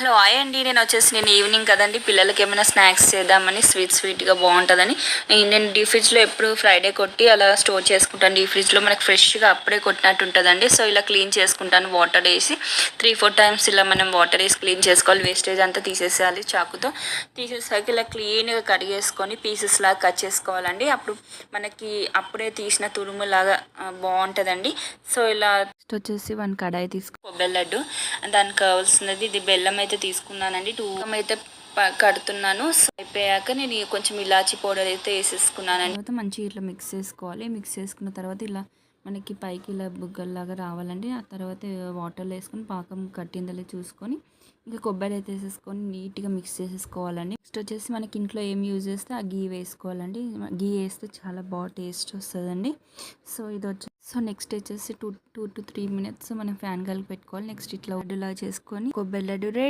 Hello hi అండి. నేను వచ్చేసి నేను ఈవినింగ్ కదండి. పిల్లలకి ఏమైనా స్నాక్స్ చేద్దామని స్వీట్ స్వీట్గా బాగుంటుందని. నేను డీ ఫ్రిడ్జ్లో ఎప్పుడు ఫ్రైడే కొట్టి అలా స్టోర్ చేసుకుంటాను. డీ ఫ్రిడ్జ్లో మనకు ఫ్రెష్గా అప్పుడే కొట్టినట్టు ఉంటుందండి. సో ఇలా క్లీన్ చేసుకుంటాను. వాటర్ వేసి త్రీ ఫోర్ టైమ్స్ ఇలా మనం వాటర్ వేసి క్లీన్ చేసుకోవాలి. వేస్టేజ్ అంతా తీసేసేయాలి చాకుతో. తీసేసాక ఇలా క్లీన్గా కడిగేసుకొని పీసెస్ లాగా కట్ చేసుకోవాలండి. అప్పుడు మనకి అప్పుడే తీసిన తురుము లాగా బాగుంటుందండి. సో ఇలా వచ్చేసి వన్ కడాయి తీసుకో కొబ్బరి లడ్డు. దానికి కావాల్సినది ఇది బెల్లం అయితే అయితే తీసుకున్నానండి. టూ అయితే కడుతున్నాను. సో అయిపోయాక నేను కొంచెం ఇలాచి పౌడర్ అయితే వేసేసుకున్నానండి. తర్వాత మంచిగా ఇట్లా మిక్స్ చేసుకోవాలి. మిక్స్ చేసుకున్న తర్వాత ఇలా మనకి పైకి ఇలా బుగ్గల్లాగా రావాలండి. ఆ తర్వాత వాటర్లో వేసుకొని పాకం కట్టిందలే చూసుకొని ఇంకా కొబ్బరి అయితే వేసేసుకొని నీట్గా మిక్స్ చేసేసుకోవాలండి. నెక్స్ట్ వచ్చేసి మనకి ఇంట్లో ఏం యూజ్ చేస్తే ఆ గీ వేసుకోవాలండి. గీ వేస్తే చాలా బాగా టేస్ట్ వస్తుందండి. సో ఇది వచ్చి సో నెక్స్ట్ వచ్చేసి two two to three minutes మనం ఫ్యాన్ కలిపి పెట్టుకోవాలి. నెక్స్ట్ ఇట్లా లడ్డులా చేసుకొని కొబ్బరి లడ్డు